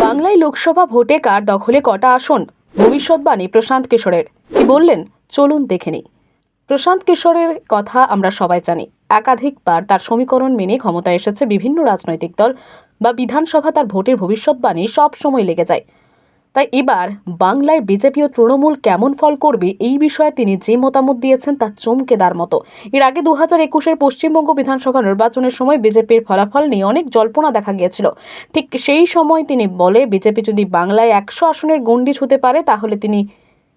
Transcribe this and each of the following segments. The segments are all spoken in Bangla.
বাংলায় লোকসভা ভোটে কার দখলে কটা আসন? ভবিষ্যৎবাণী প্রশান্ত কিশোরের। কি বললেন? চলুন দেখে নিই। প্রশান্ত কিশোরের কথা আমরা সবাই জানি। একাধিকবার তার সমীকরণ মেনে ক্ষমতায় এসেছে বিভিন্ন রাজনৈতিক দল বা বিধানসভা তার ভোটের ভবিষ্যৎবাণী সব সময় লেগে যায়। তাই এবার বাংলায় বিজেপি ও তৃণমূল কেমন ফল করবে এই বিষয়ে তিনি যে মতামত দিয়েছেন তা চমকে দেওয়ার মতো। এর আগে দু হাজার একুশের পশ্চিমবঙ্গ বিধানসভা নির্বাচনের সময় বিজেপির ফলাফল নিয়ে অনেক জল্পনা দেখা গিয়েছিল। ঠিক সেই সময় তিনি বলে, বিজেপি যদি বাংলায় একশো আসনের গণ্ডি ছুঁতে পারে, তাহলে তিনি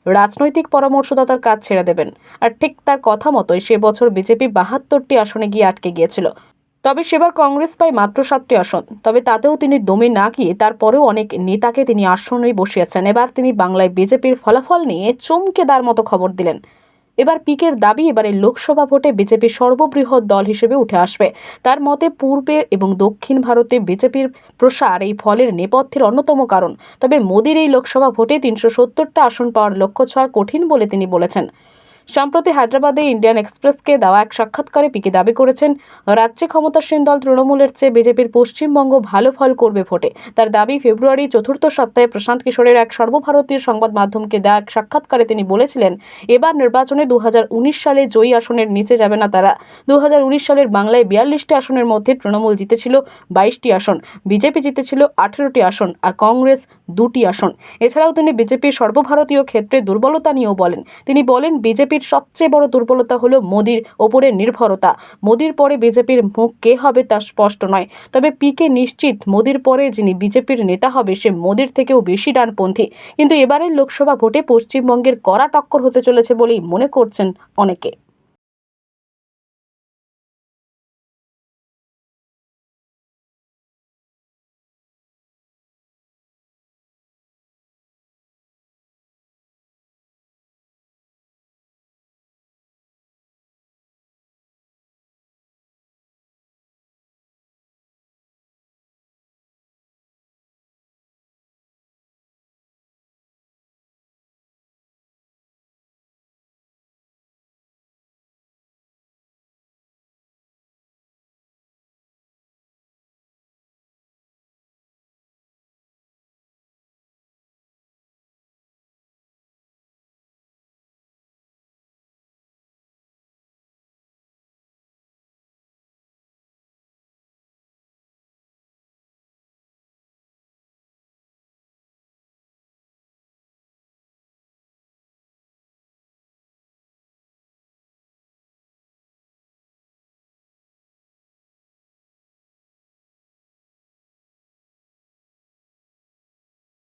রাজনৈতিক পরামর্শদাতার কাজ ছেড়ে দেবেন। আর ঠিক তার কথা মতোই সে বছর বিজেপি বাহাত্তরটি আসনে গিয়ে আটকে গিয়েছিল। তবে সেবার কংগ্রেস পায় মাত্র সাতটি আসন। তবে তাতেও তিনি দমে না গিয়ে তারপরেও অনেক নেতাকে তিনি আসনেই বসিয়েছেন। এবার তিনি বাংলায় বিজেপির ফলাফল নিয়ে চমকে দেওয়ার মতো খবর দিলেন। এবার পিকের দাবি এবারে লোকসভা ভোটে বিজেপি সর্ববৃহৎ দল হিসেবে উঠে আসবে। তার মতে পূর্বে এবং দক্ষিণ ভারতে বিজেপির প্রসার এই ফলের নেপথ্যের অন্যতম কারণ। তবে মোদির এই লোকসভা ভোটে তিনশো সত্তরটা আসন পাওয়ার লক্ষ্য ছোঁয়া কঠিন বলে তিনি বলেছেন। সম্প্রতি হায়দ্রাবাদে ইন্ডিয়ান এক্সপ্রেসকে দেওয়া এক সাক্ষাৎকারে পিকে দাবি করেছেন, রাজ্যে ক্ষমতাসীন দল তৃণমূলের চেয়ে বিজেপির পশ্চিমবঙ্গ ভালো ফল করবে ভোটে। তার দাবি, ফেব্রুয়ারি চতুর্থ সপ্তাহে প্রশান্ত কিশোরের এক সর্বভারতীয় সংবাদ মাধ্যমকে দেওয়া এক সাক্ষাৎকারে তিনি বলেছিলেন, এবার নির্বাচনে দু হাজার উনিশ সালে জয়ী আসনের নিচে যাবে না তারা। দু হাজার উনিশ সালের বাংলায় বিয়াল্লিশটি আসনের মধ্যে তৃণমূল জিতেছিল বাইশটি আসন, বিজেপি জিতেছিল আঠেরোটি আসন আর কংগ্রেস দুটি আসন। এছাড়াও তিনি বিজেপির সর্বভারতীয় ক্ষেত্রে দুর্বলতা নিয়েও বলেন। তিনি বলেন বিজেপির সবচেয়ে বড় দুর্বলতা হলো মোদির ওপরে নির্ভরতা। মোদির পরে বিজেপির মুখ কে হবে তা স্পষ্ট নয়। তবে পিকে নিশ্চিত, মোদির পরে যিনি বিজেপির নেতা হবে, সে মোদির থেকেও বেশি ডানপন্থী। কিন্তু এবারের লোকসভা ভোটে পশ্চিমবঙ্গের কড়া টক্কর হতে চলেছে বলেই মনে করছেন অনেকে।